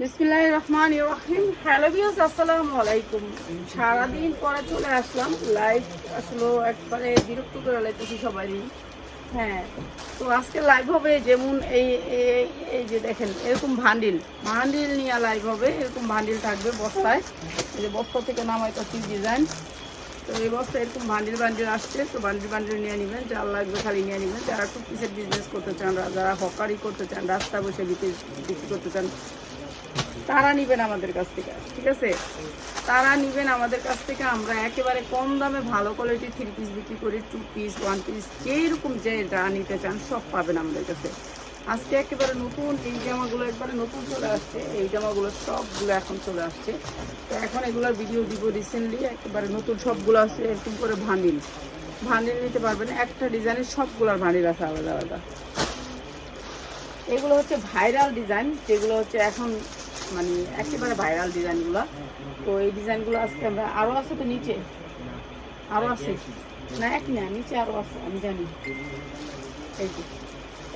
বিসমিল্লাহ রহমান রহিম। Hello views আসসালামু আলাইকুম সারাদিন পরে চলে আসলাম। লাইভ আসলে একবারে বিরক্ত করে লাইতেছি সবারই। হ্যাঁ তো আজকে লাইভ হবে যেমন এই, এই- যে দেখেন, এরকম ভান্ডিল। ভান্ডিল নিয়ে লাইভ হবে, এরকম ভান্ডিল থাকবে বস্তায়। এই যে বস্তা থেকে নামাইতেছি ডিজাইন তো এই বস্তা এরকম ভান্ডিল বান্ডিল আসছে, তো বান্ডিল বান্ডিল নিয়ে নেবেন যার লাগবে খালি নিয়ে নেবেন। যারা টু পিসের বিজনেস করতে চান, যারা হকারি করতে চান, রাস্তা বসে বিক্রি বিক্রি করতে চান তারা নিবেন আমাদের কাছ থেকে, ঠিক আছে? তারা নিবেন আমাদের কাছ থেকে, আমরা একেবারে কম দামে ভালো কোয়ালিটির থ্রি পিস বিক্রি করি টু পিস ওয়ান পিস যেরকম যে যা নিতে চান সব পাবেন আমাদের কাছে। আজকে একেবারে নতুন এই জামাগুলো একবারে নতুন চলে আসছে, এই জামাগুলো সবগুলো এখন চলে আসছে। তো এখন এগুলোর ভিডিও দিব রিসেন্টলি একেবারে নতুন সবগুলো আছে, এরকম করে ভান্ডিল ভান্ডিল নিতে পারবেন, একটা ডিজাইনের সবগুলোর ভান্ডিল আছে আলাদা আলাদা। এগুলো হচ্ছে ভাইরাল ডিজাইন যেগুলো হচ্ছে এখন মানে একেবারে ভাইরাল ডিজাইনগুলো তো এই ডিজাইনগুলো আজকে আমরা আরও আছে তো নিচে? আরও আছে? না এক না, নিচে আরও আছে, আমি জানি। এই যে।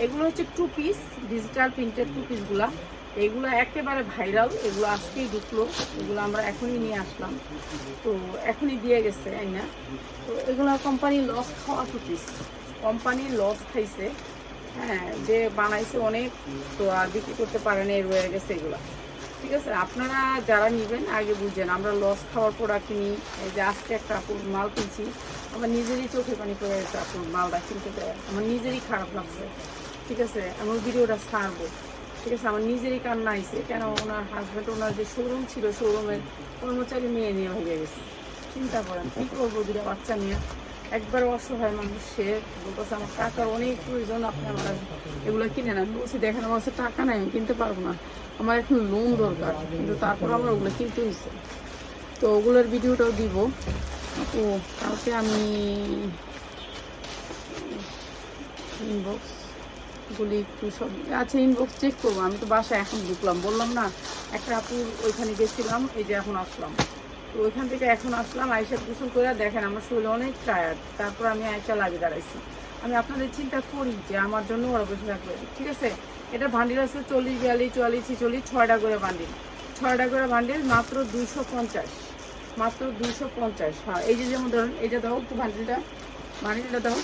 এগুলো হচ্ছে two piece digital printed two পিসগুলা এগুলো একেবারে ভাইরাল এগুলো আজকেই ঢুকলো। এগুলো আমরা এখনই নিয়ে আসলাম। তো এখনই দিয়ে গেছে তাই না? তো এগুলো কোম্পানি লস খাওয়া টু পিস কোম্পানি লস খাইছে। হ্যাঁ যে বানাইছে অনেক, তো আর বিক্রি করতে পারে না, এর হয়ে গেছে এগুলা। ঠিক আছে, আপনারা যারা নেবেন আগে বুঝছেন আমরা লস খাওয়ার প্রোডাক্ট কিনি, এই যে আজকে একটা আপুর মাল কিনছি, আমার নিজেরই চোখে পানি পড়ে গেছে আপুর মালটা কিনতে দেয় আমার নিজেরই খারাপ লাগছে, ঠিক আছে, আমি ওই ভিডিওটা ছাড়বো। ঠিক আছে, আমার নিজেরই কান্না আইছে, কেন ওনার হাজব্যান্ড ওনার যে শোরুম ছিল শোরুমের কর্মচারী মেয়ে নিয়ে হয়ে গেছে। চিন্তা করেন, কী করব দুটা বাচ্চা নিয়ে? একবার অসহায় মানুষ, সে বলতেছে আমার টাকার অনেক প্রয়োজন, আপনি আমার এগুলো কিনে নেন বলছি, দেখেন, আমার কাছে টাকা নাই, আমি কিনতে পারব না। আমার এখন লোন দরকার। কিন্তু তারপর আমার ওগুলো কিনতে হয়েছে তো ওগুলোর ভিডিওটাও দিব। তো কালকে আমি ইনবক্স গুলি একটু সব আচ্ছা ইনবক্স চেক করব। আমি তো বাসায় এখন ঢুকলাম। বললাম, না, একটা আপুর ওইখানে গেছিলাম, এই যে এখন আসলাম। তো ওইখান থেকে এখন আসলাম আয়সা গোসল করে দেখেন আমার শরীর অনেক টায়ার্ড তারপর আমি আয়সা লাগে দাঁড়াইছি। আমি আপনাদের চিন্তা করি যে আমার জন্য ওরা বসে থাকবে, ঠিক আছে? এটা ভান্ডিল আছে চল্লিশ, বিয়াল্লিশ, চুয়াল্লিশ, ছিচল্লিশ, ছয়টা করে বান্ডিল ছয়টা করে বান্ডিল মাত্র দুইশো পঞ্চাশ। মাত্র দুইশো পঞ্চাশ। হ্যাঁ এই যে যেমন ধরুন এইটা দাও একটু ভান্ডিলটা ভান্ডিলটা দাও।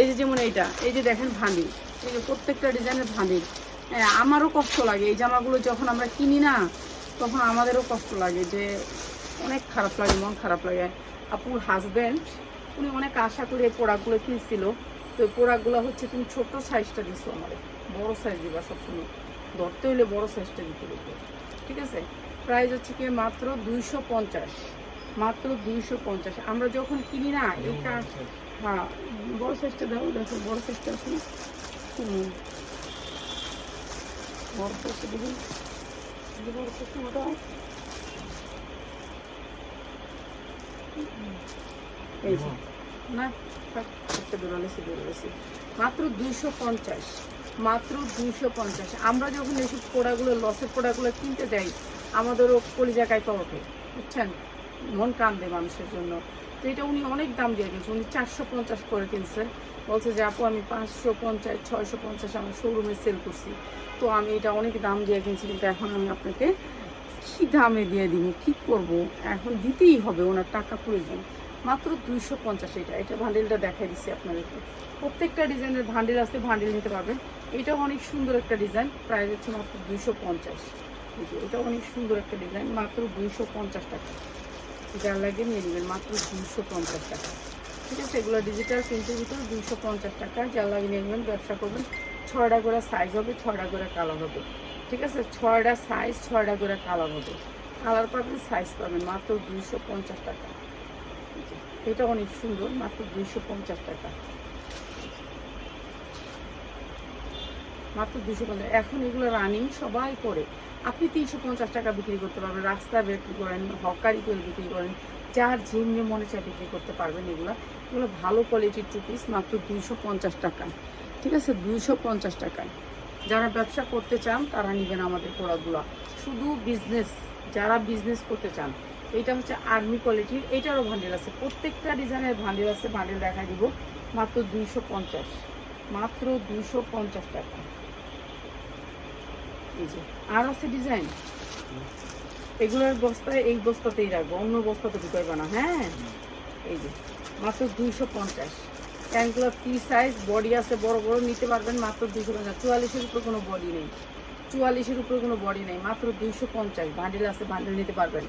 এই যে যেমন এইটা, এই যে দেখেন ভান্ডিল এই যে প্রত্যেকটা ডিজাইনের ভান্ডিল হ্যাঁ আমারও কষ্ট লাগে। এই জামাগুলো যখন আমরা কিনি না, তখন আমাদেরও কষ্ট লাগে যে অনেক খারাপ লাগে মন খারাপ লাগে। আপুর হাজব্যান্ড উনি অনেক আশা করে এই প্রোডাক্টগুলো কিনছিল। তো এই প্রোডাক্টগুলো হচ্ছে তুমি ছোট সাইজটা দিছো আমার। বড় সাইজ দিবা সবসময়। ধরতে হইলে বড় সাইজটা দিতে হবে। ঠিক আছে? প্রাইস হচ্ছে কি মাত্র দুইশো পঞ্চাশ। মাত্র দুইশো পঞ্চাশ। আমরা যখন কিনি না এটা হ্যাঁ বড় সাইজটা দাও দেখো বড় সাইজটা আছে বড় সাইজটা দেখুন বড় সাইজটা দাও এই যে। না মাত্র দুইশো পঞ্চাশ, মাত্র দুইশো পঞ্চাশ। আমরা যখন এইসব পোড়াগুলো, লসের পোড়াগুলো কিনতে যাই, আমাদেরও কলিজা কাইপা ওঠে, বুঝছেন? মন কান্দে মানুষের জন্য। তো এটা উনি অনেক দাম দিয়ে কিনছে উনি চারশো পঞ্চাশ করে কিনছে। বলছে যে, আপু, আমি পাঁচশো পঞ্চাশ, ছয়শো পঞ্চাশ আমার শোরুমে সেল করছি। তো আমি এটা অনেক দাম দিয়ে কিনছি, কিন্তু এখন আমি আপনাকে কি দামে দিয়ে দিব? কি করব? এখন দিতেই হবে, ওনার টাকা প্রয়োজন। মাত্র দুইশো পঞ্চাশ এটা। এটা ভান্ডেলটা দেখাই দিচ্ছি আপনাদেরকে। প্রত্যেকটা ডিজাইনের ভান্ডেল আছে, ভান্ডেল নিতে পারবেন। এটাও অনেক সুন্দর একটা ডিজাইন। প্রাইস হচ্ছে মাত্র দুইশো পঞ্চাশ। এটাও অনেক সুন্দর একটা ডিজাইন। মাত্র দুইশো পঞ্চাশ টাকা। যার লাগে নিয়ে নেবেন, মাত্র দুইশো পঞ্চাশ টাকা। ঠিক আছে, এগুলো ডিজিটাল প্রিন্টের ভিতরে দুইশো পঞ্চাশ টাকা। যার লাগে নিয়ে নেবেন, ব্যবসা করবেন। ছয়টা করে সাইজ হবে, ছয়টা করে কালার হবে। ঠিক আছে? ছয়টা সাইজ ছয়টা করে কালার হবে। কালার পাবেন সাইজ পাবেন মাত্র দুইশো পঞ্চাশ টাকা। এটা অনেক সুন্দর, মাত্র দুইশো পঞ্চাশ টাকা। মাত্র দুশো পঞ্চাশ। এখন এগুলো রানিং সবাই করে। আপনি তিনশো পঞ্চাশ টাকা বিক্রি করতে পারবেন রাস্তায় বিক্রি করেন, হকারি করে বিক্রি করেন, যার যেমনি মনে চায় বিক্রি করতে পারবেন এগুলো। এগুলো ভালো কোয়ালিটির টু পিস মাত্র দুইশো পঞ্চাশ টাকা। ঠিক আছে? দুইশো পঞ্চাশ টাকায়। যারা ব্যবসা করতে চান, তারা নেবেন আমাদের প্রোডাক্টগুলো শুধু বিজনেস যারা বিজনেস করতে চান, এটা হচ্ছে আর্মি কোয়ালিটির এটারও ভান্ডেল আছে। প্রত্যেকটা ডিজাইনের ভান্ডেল আছে ভান্ডেল দেখা দিব, মাত্র দুইশো পঞ্চাশ। মাত্র দুইশো পঞ্চাশ টাকা। এই যে, আর আছে ডিজাইন এগুলোর বস্তায়, এই বস্তাতেই রাখব, অন্য বস্তাতে ঢুকাইবো না হ্যাঁ? এই যে, মাত্র দুইশো পঞ্চাশ। প্যান্টগুলো ফ্রি সাইজ বডি আছে বড় বড়, নিতে পারবেন মাত্র দুশো পঞ্চাশ। চুয়াল্লিশের উপরে কোনো বডি নেই। চুয়াল্লিশের উপরে কোনো বডি নেই, মাত্র দুশো পঞ্চাশ। বান্ডেল আছে বান্ডেল নিতে পারবেন।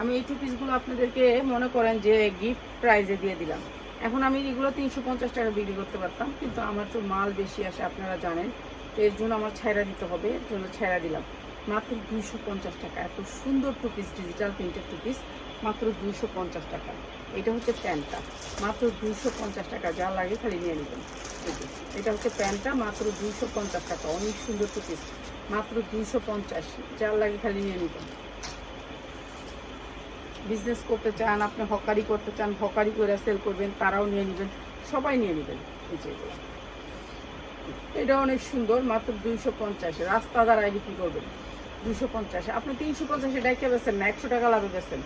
আমি এই টু পিসগুলো আপনাদেরকে মনে করেন যে গিফট প্রাইজে দিয়ে দিলাম। এখন আমি এগুলো তিনশো পঞ্চাশ টাকা বিক্রি করতে পারতাম, কিন্তু আমার তো মাল বেশি আসে, আপনারা জানেন। তো এর জন্য আমার ছাইরা দিতে হবে, এর জন্য ছাইরা দিলাম। মাত্র দুশো পঞ্চাশ টাকা। এত সুন্দর two piece digital printed two piece মাত্র দুশো পঞ্চাশ টাকা। এটা হচ্ছে প্যান্টটা। মাত্র দুইশো পঞ্চাশ টাকা, যা লাগে খালি নিয়ে নেবেন। এটা হচ্ছে প্যান্টটা, মাত্র দুইশো পঞ্চাশ টাকা, অনেক সুন্দর টু পিস মাত্র দুইশো পঞ্চাশ, যার লাগে খালি নিয়ে নেবেন। বিজনেস করতে চান, আপনি হকারি করতে চান, হকারি করে সেল করবেন, তারাও নিয়ে নেবেন, সবাই নিয়ে নেবেন। এটা অনেক সুন্দর, মাত্র দুইশো পঞ্চাশে। রাস্তা দ্বারাই বিক্রি করবেন? দুইশো পঞ্চাশে। আপনি তিনশো পঞ্চাশে ডাইকে বেছেন না, একশো টাকা লাভে বেছেন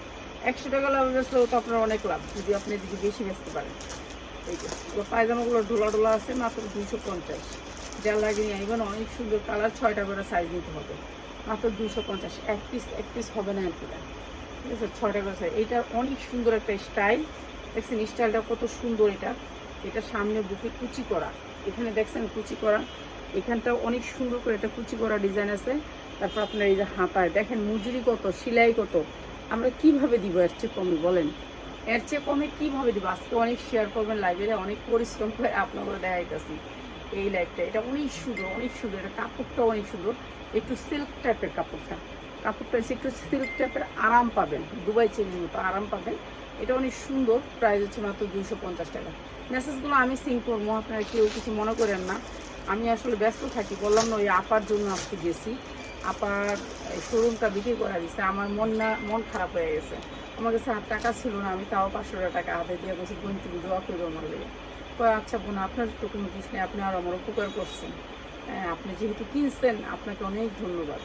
একশো টাকা লাভে বেচলেও তো আপনার অনেক লাভ, যদি আপনি এদিকে বেশি বেচতে পারেন। এই যে পায়জামাগুলো ঢোলা ঢোলা আছে, মাত্র দুইশো পঞ্চাশ। যা লাগে নিয়ে আসবেন অনেক সুন্দর কালার, ছয়টা করে সাইজ নিতে হবে। মাত্র দুইশো পঞ্চাশ, এক পিস এক পিস হবে না কি ঠিক আছে, ছয়টা করে size। এইটা অনেক সুন্দর একটা স্টাইল দেখছেন স্টাইলটা কত সুন্দর এটা। এটা সামনে বুকে কুচি করা। এখানে দেখছেন, কুচি করা। এখানটা অনেক সুন্দর করে একটা কুচি করা ডিজাইন আছে। তারপর আপনার এই যে হাতায়, দেখেন মজুরি কত, সেলাই কত। আমরা কীভাবে দিব? এর চেয়ে কমে, বলেন। এর চেয়ে কমে কীভাবে দিব? আজকে অনেক শেয়ার করবেন লাইব্রেরি অনেক পরিশ্রম করে আপনাদের দেখাইতেছি এই লাইফটা এটা অনেক সুন্দর অনেক সুন্দর। এটা কাপড়টা অনেক সুন্দর। একটু সিল্ক টাইপের কাপড়টা। কাপড়টা একটু সিল্ক টাইপের আরাম পাবেন। দুবাই চেনের মতো আরাম পাবেন। এটা অনেক সুন্দর। প্রাইস হচ্ছে মাত্র দুইশো পঞ্চাশ টাকা। মেসেজগুলো আমি সিং করব, আপনারা কেউ কিছু মনে করেন না। আমি আসলে ব্যস্ত থাকি, বললাম না ওই আপার জন্য আজকে গেছি। আপার শোরুমটা বিক্রি করে দিচ্ছে আমার মন না মন খারাপ হয়ে গেছে। আমার কাছে হাত টাকা ছিল না আমি তাও পাঁচশো টাকা হাতে দিয়ে বলছি বোন তুমি দোয়া করব আমার লেগে। কয় আচ্ছা বোন আপনার তো কোনো কিছু নেই আপনি আর আমার উপকার করছেন। হ্যাঁ, আপনি যেহেতু কিনছেন আপনাকে অনেক ধন্যবাদ।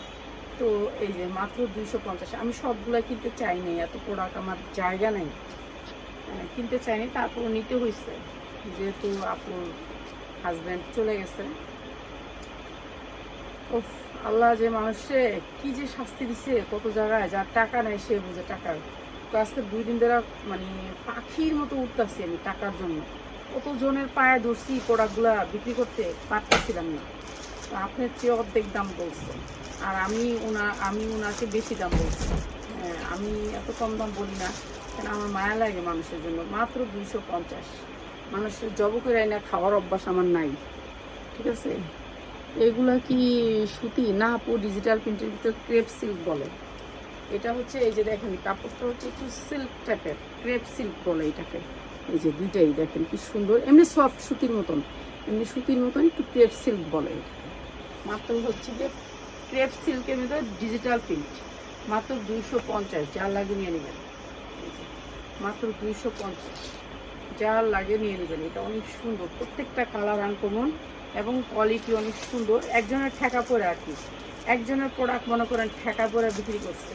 তো এই যে মাত্র দুইশো পঞ্চাশ আমি সবগুলো কিনতে চাইনি এত প্রোডাক্ট আমার জায়গা নেই। হ্যাঁ, কিনতে চাইনি তারপর নিতে হয়েছে যেহেতু আপুর হাজব্যান্ড চলে গেছে। উফ। আল্লাহ যে মানুষে কি যে শাস্তি দিছে কত জায়গায় যার টাকা নেয় সে বুঝে টাকার তো আজকে দুই দিন ধরে মানে পাখির মতো উঠতেছি আমি টাকার জন্য। কত জনের পায়ে ধরছি প্রোডাক্টগুলো বিক্রি করতে পারতেছিলাম না। তো আপনার চেয়ে অর্ধেক দাম বলছে। আর আমি ওনা আমি ওনাকে বেশি দাম বলছি। হ্যাঁ, আমি এত কম দাম বলি না। কারণ আমার মায়া লাগে মানুষের জন্য। মাত্র দুইশো পঞ্চাশ। মানুষের জব করে না খাওয়ার অভ্যাস আমার নাই। ঠিক আছে? এগুলা কি সুতি? না, আপু ডিজিটাল প্রিন্টের ভিতরে ক্রেপ সিল্ক বলে। এটা হচ্ছে, এই যে দেখেন, কাপড়টা হচ্ছে একটু সিল্ক টাইপের ক্রেপ সিল্ক বলে এটাকে। এই যে দুইটাই, দেখেন কি সুন্দর। এমনি সফট সুতির মতন, এমনি সুতির মতন একটু ক্রেপ সিল্ক বলে মাত্র হচ্ছে যে ক্রেপ সিল্কের ভিতরে ডিজিটাল প্রিন্ট মাত্র দুইশো পঞ্চাশ যা লাগে নিয়ে নেবেন। মাত্র দুইশো পঞ্চাশ যা লাগে নিয়ে নেবেন। এটা অনেক সুন্দর, প্রত্যেকটা কালার আনকমন এবং কোয়ালিটি অনেক সুন্দর। একজনের ঠেকা পরে আর কি। একজনের প্রোডাক্ট মনে করেন ঠেকা পরে বিক্রি করছে।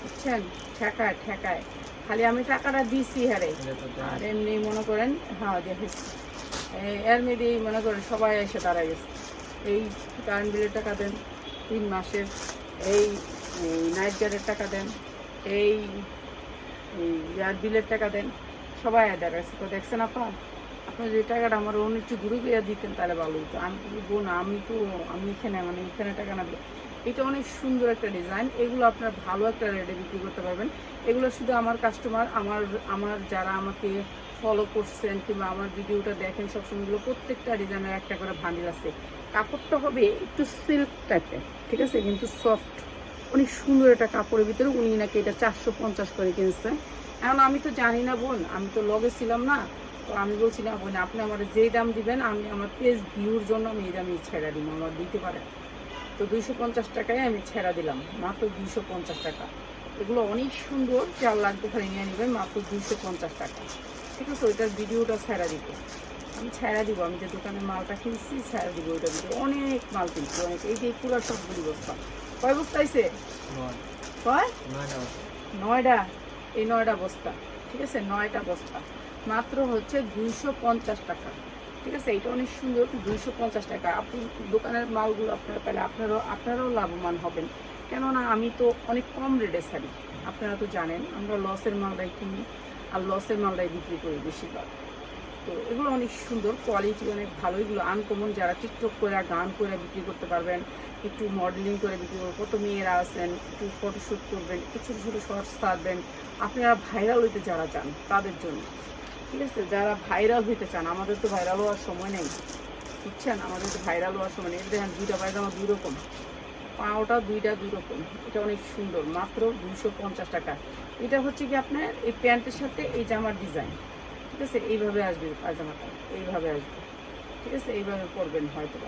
বুঝছেন? ঠেকায় ঠেকায়। খালি আমি টাকাটা দিছি হারে। আর এমনি মনে করেন হ্যাঁ দেখেছি এর মধ্যে মনে করেন সবাই এসে দাঁড়ায় গেছে। এই কারেন্ট বিলের টাকা দেন, তিন মাসের। এই নাইট গার্ডের টাকা দেন। এই বিলের টাকা দেন। সবাই দাঁড়ায় গেছে। তো দেখছেন আপা? আপনি যে টাকাটা আমার অন্য একটু ঘুরে গিয়ে দিতেন তাহলে ভালো হতো। আমি তো বলব না আমি তো, আমি এখানে মানে এখানে টাকা না এটা অনেক সুন্দর একটা ডিজাইন এগুলো আপনার ভালো একটা রেটে বিক্রি করতে পারবেন। এগুলো শুধু আমার কাস্টমার আমার আমার যারা আমাকে ফলো করছেন কিংবা আমার ভিডিওটা দেখেন, সবসময় এগুলো প্রত্যেকটা ডিজাইনের একটা করে ভান্ডিল আছে। কাপড়টা হবে একটু সিল্ক টাইপের ঠিক আছে? কিন্তু সফট অনেক সুন্দর একটা কাপড়ের ভিতরে উনি নাকি এটা চারশো পঞ্চাশ করে কিনছে এখন আমি তো জানি না বোন, আমি তো লগে ছিলাম না। তো আমি বলছি না বোন আপনি আমার যেই দাম দিবেন আমি আমার পেজ ভিউর জন্য আমি এই দামে ছেড়া দিব আমার দিতে পারেন তো দুইশো পঞ্চাশ টাকায় আমি ছেড়া দিলাম মাত্র দুইশো পঞ্চাশ টাকা। এগুলো অনেক সুন্দর চার লাগবে খালি নিয়ে নেবেন মাত্র দুইশো পঞ্চাশ টাকা। ঠিক আছে ওইটার ভিডিওটা ছেড়া দিব। আমি ছেড়া দিব আমি যে দোকানে মালটা কিনছি ছেড়া দিব ওইটা ভিডিও অনেক মাল কিনছি অনেক। এই যে পুরো সবগুলি বস্তা কয় বস্তা আইছে? কয়? নয়টা? এই নয়টা বস্তা। ঠিক আছে নয়টা বস্তা। মাত্র হচ্ছে দুইশো পঞ্চাশ টাকা। ঠিক আছে? এটা অনেক সুন্দর, দুইশো পঞ্চাশ টাকা। আপনি দোকানের মালগুলো আপনারা পেলে আপনারাও আপনারাও লাভবান হবেন। কেননা আমি তো অনেক কম রেটে ছাড়ি আপনারা তো জানেন, আমরা লসের মালটাই কিনি, আর লসের মালটাই বিক্রি করি বেশিরভাগ। তো এগুলো অনেক সুন্দর কোয়ালিটি অনেক ভালো। এগুলো আনকমন যারা টিকটক করে গান করে বিক্রি করতে পারবেন, একটু মডেলিং করে বিক্রি করবেন, কত মেয়েরা আছেন, একটু ফটোশ্যুট করবেন, একটু ছোটো ছোটো শর্টস ছাড়বেন আপনারা ভাইরাল হইতে যারা চান তাদের জন্য। ঠিক আছে? যারা ভাইরাল হইতে চান, আমাদের তো ভাইরাল হওয়ার সময় নেই। বুঝছেন? আমাদের তো ভাইরাল হওয়ার সময় নেই। দেখেন, দুইটা পায়জামা দুই রকম। পাওটা দুইটা দুই রকম। এটা অনেক সুন্দর। মাত্র দুইশো পঞ্চাশ টাকা। এটা হচ্ছে কি আপনার, এই প্যান্টের সাথে এই জামার ডিজাইন ঠিক আছে? এইভাবে আসবে পায়জামাটা। এইভাবে আসবে। ঠিক আছে? এইভাবে পরবেন হয়তো।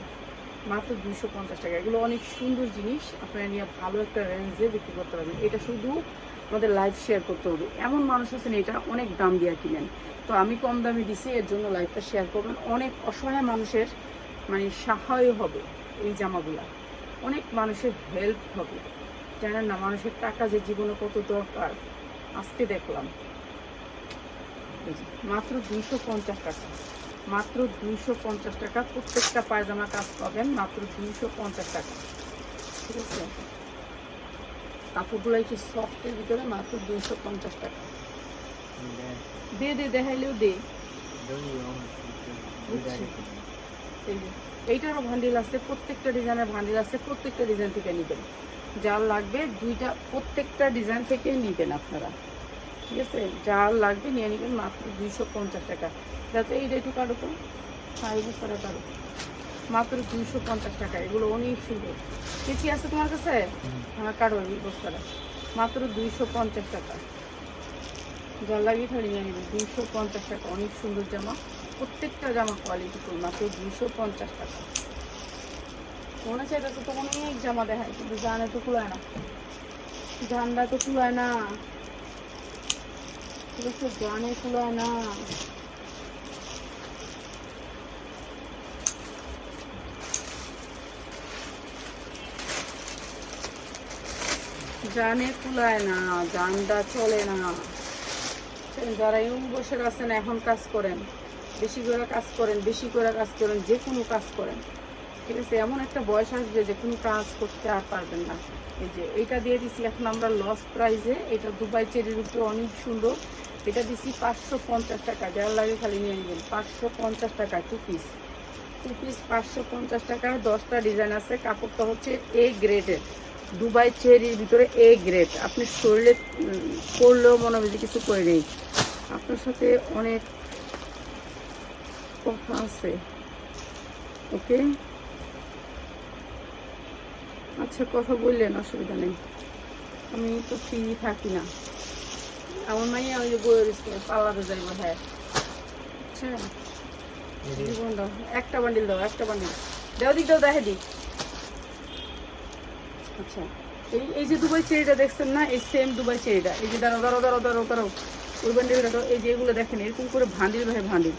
মাত্র দুইশো পঞ্চাশ টাকা। এগুলো অনেক সুন্দর জিনিস। আপনারা নিয়ে ভালো একটা রেঞ্জে বিক্রি করতে পারবেন। এটা শুধু আমাদের লাইভ শেয়ার করতে হবে। এমন মানুষ আছেন, এটা অনেক দাম দিয়ে কিনেন। তো আমি কম দামে দিছি, এর জন্য লাইভটা শেয়ার করবেন। অনেক অসহায় মানুষের মানে সাহায্য হবে এই জামাগুলা। অনেক মানুষের হেল্প হবে। জানেন না, মানুষের টাকা যে জীবনে কত দরকার, আজকে দেখলাম। মাত্র দুইশো পঞ্চাশ টাকা। মাত্র দুইশো পঞ্চাশ টাকা প্রত্যেকটা পায়জামা কাজ পাবেন, মাত্র দুইশো পঞ্চাশ টাকা। ঠিক আছে? কাপড়গুলো একটু সফটের ভিতরে মাত্র দুইশো পঞ্চাশ টাকা। দে দে দেখাইলেও দে। এইটারও ভান্ডিল আছে প্রত্যেকটা ডিজাইনের ভান্ডিল আছে প্রত্যেকটা ডিজাইন থেকে নেবেন। যার লাগবে দুইটা প্রত্যেকটা ডিজাইন থেকে নেবেন আপনারা। ঠিক আছে? যার লাগবে নিয়ে নেবেন মাত্র দুইশো পঞ্চাশ টাকা। যাতে এইটা একটু কাটো তো হ্যাঁ এই বস্তাটা কাটো মাত্র দুইশো পঞ্চাশ টাকা। এগুলো অনেক সুন্দর। কেচি আছে তোমার কাছে? হ্যাঁ কারও এই বস্তাটা। মাত্র দুইশো পঞ্চাশ টাকা। যার লাগিয়ে নিয়ে নেবেন দুইশো পঞ্চাশ টাকা। অনেক সুন্দর জামা। প্রত্যেকটা জামা কোয়ালিটি ফুল মাত্র দুইশো পঞ্চাশ টাকা। মনে হচ্ছে এটা তো তো অনেক জামা দেখায় কিন্তু জানে তো কুলায় না। জানটা তো কুলায় না। ঠিক আছে জানে কুলায় না। জানে কুলায় না জানটা চলে না। যারা ইউং বসে আছেন, এখন কাজ করেন, বেশি করে কাজ করেন, বেশি করে কাজ করেন, যে কোনো কাজ করেন। ঠিক আছে, এমন একটা বয়স আসবে যে কোনো কাজ করতে আর পারবেন না। এই যে এইটা দিয়ে দিছি, এখন আমরা লস প্রাইজে এটা দুবাই চেরির উপরে অনেক সুন্দর। এটা দিছি পাঁচশো পঞ্চাশ টাকা, যার লাগে খালি নিয়ে নেবেন, পাঁচশো পঞ্চাশ টাকা টু পিস টু পিস পাঁচশো পঞ্চাশ টাকা, দশটা ডিজাইন আছে, কাপড়টা হচ্ছে এ গ্রেডের দুবাই চেরির ভিতরে এ গ্রেড আপনি শরীরে করলেও মনে হবে যে কিছু করে নেই। আপনার সাথে অনেক কথা আছে। ওকে? আচ্ছা কথা বললেন অসুবিধা নেই। আমি তো ফ্রি থাকি না। আমার মাইয়া ওই যে বইয়ের স্কুলে পাল্লাতে হ্যাঁ আচ্ছা জীবন দাও একটা বান্ডিল দাও একটা বান্ডিল দাও দিক দাও দেখে দিক। আচ্ছা। এই এই যে দুবাই চেরিটা দেখছেন না এই সেম দুবাই চেরিটা। এই যে দাঁড়াও দাঁড়াও দাঁড়াও দাঁড়াও দাঁড়াও। ওই বান্ডিলটা দাও এই যে এগুলো দেখেন এরকম করে ভান্ডিল ভাই ভান্ডিল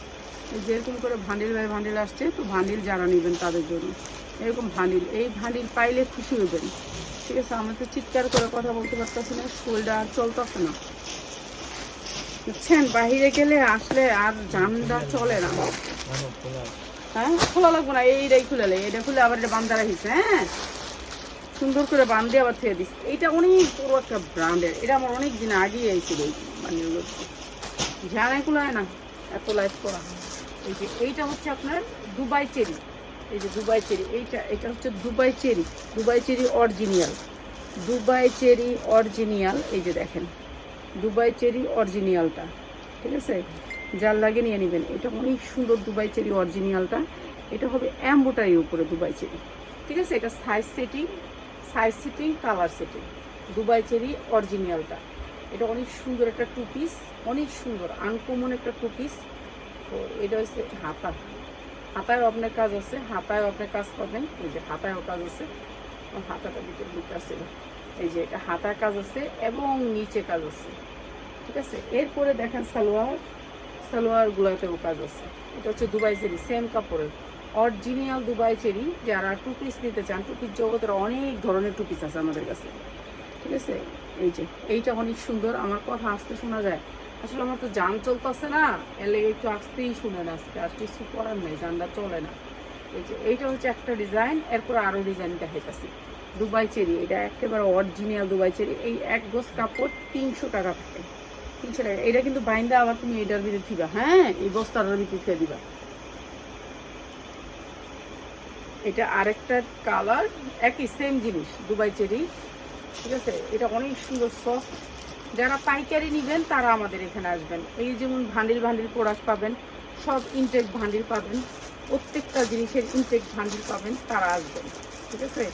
এই যে এরকম করে ভান্ডিল ভাই ভান্ডিল আসছে তো ভান্ডিল যারা নেবেন তাদের জন্য। এরকম ভান্ডিল এই ভান্ডিল পাইলে খুশি হবেন। ঠিক আছে আমি তো চিৎকার করে কথা বলতে পারতেছি না শরীরটা আর চলতেছে না। বুঝছেন? বাহিরে গেলে আসলে আর জানটা চলে না। হ্যাঁ খোলা লাগবো না এইটাই খুলে এটা খুলে আবার এটা বান্ধা রাখিস হ্যাঁ? সুন্দর করে বান্ধে আবার থেকে দিস। এইটা অনেক বড় একটা ব্র্যান্ডের এটা আমার অনেক দিন আগেই আইছিল এই বান্ডিলগুলো জানাই কুলায় না, এত লাইফ করা। এই যে এইটা হচ্ছে আপনার দুবাই চেরি। এই যে দুবাই চেরি, এইটা, এটা হচ্ছে Dubai cherry. Dubai cherry original Dubai cherry original এই যে দেখেন। দুবাই চেরি অরিজিনালটা ঠিক আছে? যার লাগে নিয়ে নেবেন। এটা অনেক সুন্দর দুবাই চেরি অরিজিনালটা এটা হবে অ্যাম্বোটারি উপরে দুবাই চেরি। ঠিক আছে? এটা size setting size sitting colour sitting Dubai cherry অরিজিনালটা এটা অনেক সুন্দর একটা টু পিস অনেক সুন্দর আনকমন একটা টু পিস তো এটা হচ্ছে হাতা হাতায় আপনার কাজ আছে, হাতায় আপনার কাজ পাবেন এই যে হাতায়ও কাজ আছে। হাতাটা দিতে আছে। এই যে এটা হাতার কাজ আছে এবং নিচে কাজ আছে। ঠিক আছে? এরপরে দেখেন সালোয়ার। সালোয়ার গুলোতেও কাজ আছে। এটা হচ্ছে দুবাই চেরি সেম কাপড়ের। অরিজিনাল দুবাই চেরি, যারা টু পিস নিতে চান টু পিস জগতের অনেক ধরনের টু পিস আছে আমাদের কাছে। ঠিক আছে? এই যে, এইটা অনেক সুন্দর। আমার কথা আসতে শোনা যায়। আসলে আমার তো যান চলতেছে না। এর লেগে একটু আসতেই শুনে না আজকে আর কিছু করার নেই, যানটা চলে না। এই যে, এইটা হচ্ছে একটা ডিজাইন এরপর আরও ডিজাইন দেখাইতেছি। দুবাই চেরি, এটা একেবারে অরিজিনাল দুবাই চেরি। এই এক গোস কাপড় তিনশো টাকা থাকে। তিনশো টাকা। এটা কিন্তু বাইন্দা আবার তুমি এটার ভিতরে দিবা। হ্যাঁ এই বস্তাটার ভিতরে দিবা। এটা আরেকটা কালার একই সেম জিনিস দুবাই চেরি ঠিক আছে? এটা অনেক সুন্দর সফট যারা পাইকারি নেবেন, তারা আমাদের এখানে আসবেন। এই যেমন ভান্ডিল ভান্ডিল প্রোডাক্ট পাবেন, সব ইনটেক ভান্ডিল পাবেন, প্রত্যেকটা জিনিসের ইনটেক ভান্ডিল পাবেন, তারা আসবেন, ঠিক আছে?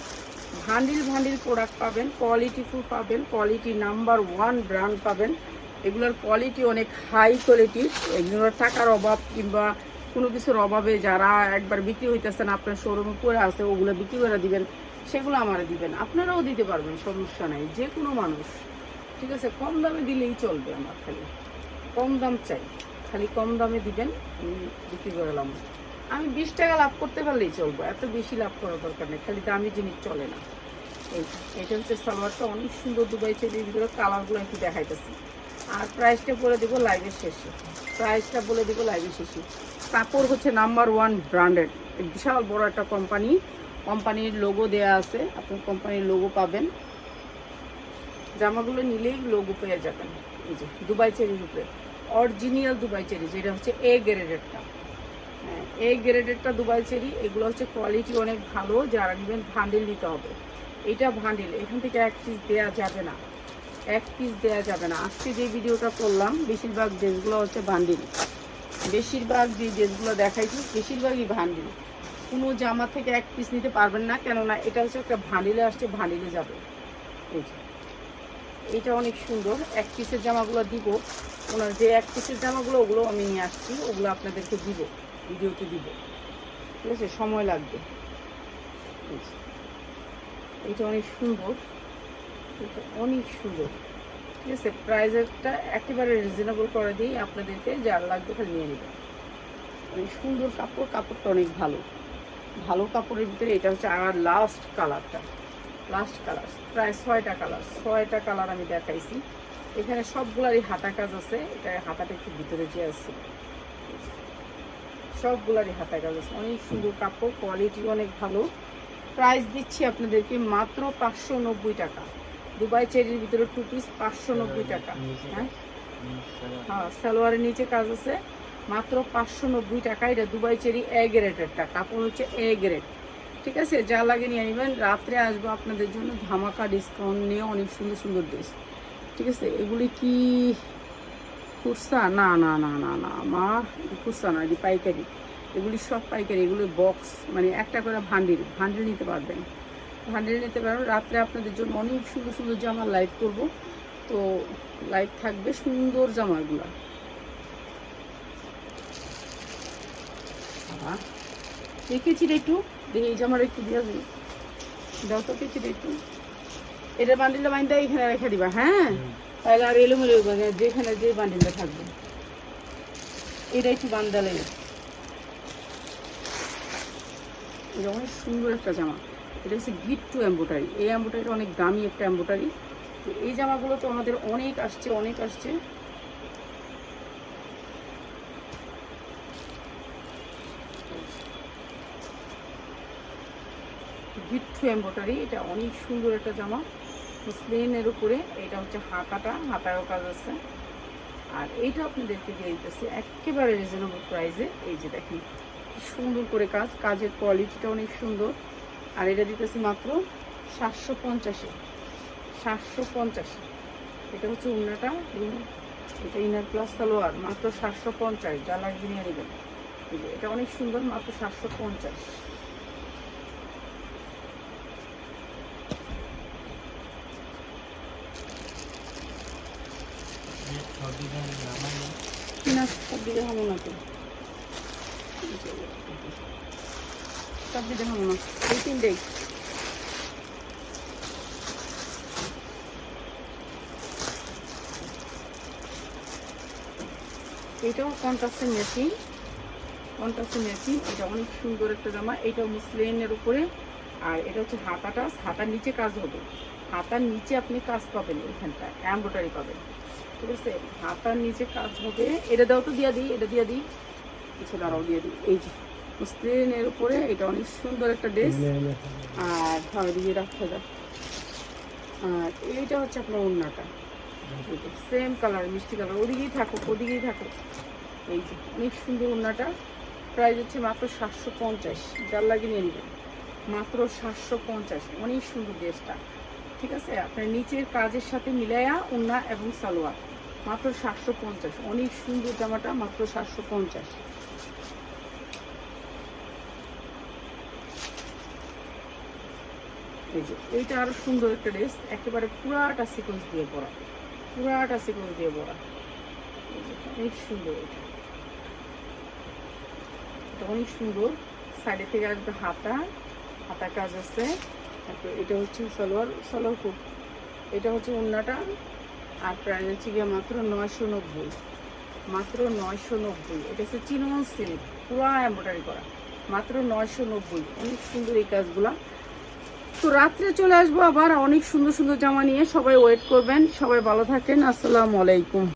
ভান্ডিল ভান্ডিল প্রোডাক্ট পাবেন কোয়ালিটি ফুল পাবেন কোয়ালিটি নাম্বার ওয়ান ব্র্যান্ড পাবেন। এগুলোর কোয়ালিটি অনেক হাই কোয়ালিটির এগুলোর টাকার অভাব কিংবা কোনো কিছুর অভাবে যারা একবার বিক্রি হইতেছে না আপনার শোরুমে পড়ে আছে, ওগুলো বিক্রি করে দিবেন, সেগুলো আমার দিবেন। আপনারাও দিতে পারবেন, সমস্যা নাই, যে কোনো মানুষ। ঠিক আছে, কম দামে দিলেই চলবে আমার খালি। কম দাম চাই, খালি কম দামে দিবেন, আমি বিক্রি করলাম আমি বিশ টাকা লাভ করতে পারলেই চলবো, এত বেশি লাভ করার দরকার নেই, খালি দামি জিনিস চলে না। এটা হচ্ছে সালোয়ারটা, অনেক সুন্দর দুবাই চেরির ভিতরে কালারগুলো একটু দেখাইতেছি। আর প্রাইসটা বলে দেবো লাইভের শেষে। প্রাইসটা বলে দেবো লাইভের শেষে। কাপড় হচ্ছে নাম্বার ওয়ান ব্র্যান্ডেড বিশাল বড় একটা কোম্পানি কোম্পানির লোগো দেয়া আছে। আপনি কোম্পানির লোগো পাবেন। জামাগুলো নিলেই লোগো পেয়ে যাবেন। এই যে, দুবাই চেরির উপরে। অরিজিনাল দুবাই চেরি, যেটা হচ্ছে এ গ্রেডেডটা এ গ্রেডেডটা দুবাই চেরি। এগুলো হচ্ছে কোয়ালিটি অনেক ভালো। যারা নেবেন ভান্ডিল নিতে হবে। এটা ভান্ডিল এখান থেকে এক পিস দেওয়া যাবে না। এক পিস দেওয়া যাবে না। আজকে যে ভিডিওটা করলাম, বেশিরভাগ ড্রেসগুলো হচ্ছে ভান্ডিল বেশিরভাগ যে ড্রেসগুলো দেখাইছি, বেশিরভাগই ভান্ডিল কোনো জামা থেকে এক পিস নিতে পারবেন না, কেননা এটা হচ্ছে একটা ভান্ডিলে আসছে ভান্ডিলে যাবে। এই এটা অনেক সুন্দর। এক পিসের জামাগুলো দিব। ওনার যে এক পিসের জামাগুলো, ওগুলো আমি নিয়ে আসছি। ওগুলো আপনাদেরকে দিব। ভিডিওতে দিব। ঠিক আছে? সময় লাগবে। এটা অনেক সুন্দর। এটা অনেক সুন্দর। ঠিক আছে প্রাইসেরটা একেবারে রিজনেবল করে দিই আপনাদেরকে যার লাগবে খালি নিয়ে নেবেন। অনেক সুন্দর কাপড়, কাপড়টা অনেক ভালো। ভালো কাপড়ের ভিতরে এটা হচ্ছে আর লাস্ট কালারটা লাস্ট কালার প্রায় ছয়টা কালার ছয়টা কালার আমি দেখাইছি। এখানে সবগুলারই হাতা কাজ আছে, এটা হাতাটা একটু ভিতরে যে আছে। সবগুলারই হাতা কাজ আছে, অনেক সুন্দর কাপড় কোয়ালিটি অনেক ভালো। প্রাইস দিচ্ছি আপনাদেরকে মাত্র পাঁচশো নব্বই টাকা। দুবাই চেরির ভিতরে টু পিস পাঁচশো নব্বই টাকা। হ্যাঁ? হ্যাঁ সালোয়ারের নিচে কাজ আছে। মাত্র পাঁচশো নব্বই টাকা এটা দুবাই চেরি এ টাকা কাপড় হচ্ছে এ গ্রেড। ঠিক আছে? যা লাগে নিয়ে নেবেন। রাত্রে আসব আপনাদের জন্য। ধামাকা ডিসকাউন্ট নিয়ে অনেক সুন্দর সুন্দর ড্রেস ঠিক আছে? এগুলি কি কুর্সা? না না না না না। আমার কুর্সা না এটি পাইকারি। এগুলি সব পাইকারি। এগুলি বক্স মানে একটা করে ভান্ডিল ভান্ডিল নিতে পারবেন। ভান্ডিল নিতে পারবেন রাত্রে আপনাদের জন্য অনেক সুন্দর সুন্দর জামা লাইভ করব। তো লাইভ থাকবে সুন্দর জামাগুলা। দেখেছি রে একটু দেখি এই জামার একটু দিয়ে আসবি। দাও তো কেছি রে একটু। এটা বান্ডিলটা বান্ডিলটা এখানে রেখে দিবা হ্যাঁ? তাহলে আর এলোমেলো যেখানে যে বান্ডিলটা থাকবে। এটা একটু বান্দালে এটা অনেক সুন্দর একটা জামা। এটা হচ্ছে গিট টু এম্বোটারি এই এম্বোটারিটা অনেক দামি একটা এম্বোটারি তো এই জামাগুলো তো আমাদের অনেক আসছে অনেক আসছে। গিট্টু এম্বোটারি এটা অনেক সুন্দর একটা জামা। প্লেনের উপরে, এটা হচ্ছে হাতাটা, হাতারও কাজ আছে। আর এইটা আপনাদেরকে দিয়ে দিতেছে, একেবারে রিজনেবল প্রাইসে এই যে দেখেন সুন্দর করে কাজ, কাজের কোয়ালিটিটা অনেক সুন্দর। আর এটা দিতেছি মাত্র সাতশো পঞ্চাশে। সাতশো পঞ্চাশে। এটা হচ্ছে উন্নাটা এটা ইনার প্লাস সালোয়ার, মাত্র সাতশো পঞ্চাশ, যা লাগবে নিয়ে নেবেন। এটা অনেক সুন্দর, মাত্র সাতশো পঞ্চাশ। না সব দিকে হব না তো সব দিকে হব না এই তিনটেই। এটাও কন্ট্রাস্টের মেশিন কন্ট্রাস্টের মেশিন এটা অনেক সুন্দর একটা জামা। এটাও মুসলিনের উপরে। আর এটা হচ্ছে হাতাটা। হাতার নিচে কাজ হবে। হাতার নিচে আপনি কাজ পাবেন এখানটা এম্ব্রয়ডারি পাবেন। ঠিক আছে? হাতার নিচে কাজ হবে। এটা দাও তো, দিয়া দিই। এটা দিয়া দিই। কিছু দাঁড়াও, দিয়ে দিই। এই যে। মসলিনের উপরে, এটা অনেক সুন্দর একটা ড্রেস। আর ভাবে দিয়ে রাখতে দাও। আর এইটা হচ্ছে আপনার ওড়নাটা। সেম কালার, মিষ্টি কালার। ওদিকেই থাকুক ওদিকেই থাকুক। এই যে, অনেক সুন্দর ওড়নাটা। প্রাইস হচ্ছে মাত্র সাতশো পঞ্চাশ। যার লাগে নিয়ে নেবেন। মাত্র সাতশো পঞ্চাশ। অনেক সুন্দর ড্রেসটা। ঠিক আছে? আপনার নিচের কাজের সাথে মিলাইয়া ওড়না এবং সালোয়ার। মাত্র সাতশো পঞ্চাশ। অনেক সুন্দর জামাটা, মাত্র সাতশো পঞ্চাশ। এই এইটা আরও সুন্দর একটা ড্রেস একেবারে পুরাটা সিকোয়েন্স দিয়ে পরা। পুরাটা সিকোয়েন্স দিয়ে পরা। অনেক সুন্দর এটা। অনেক সুন্দর। সাইডে থেকে আসবে হাতা। হাতা কাজ আছে। তারপর এটা হচ্ছে সালোয়ার সালোয়ার কুট এটা হচ্ছে ওন্নাটা। আর প্রাইস হচ্ছে গিয়ে মাত্র নয়শো নব্বই। মাত্র নয়শো নব্বই। এটা হচ্ছে চিনন সিল্ক পুরা এম্ব্রয়ডারি করা। মাত্র নয়শো নব্বই। অনেক সুন্দর এই কাজগুলা। তো রাত্রে চলে আসব আবার। অনেক সুন্দর সুন্দর জামা নিয়ে সবাই ওয়েট করবেন। সবাই ভালো থাকেন। আসসালামু আলাইকুম।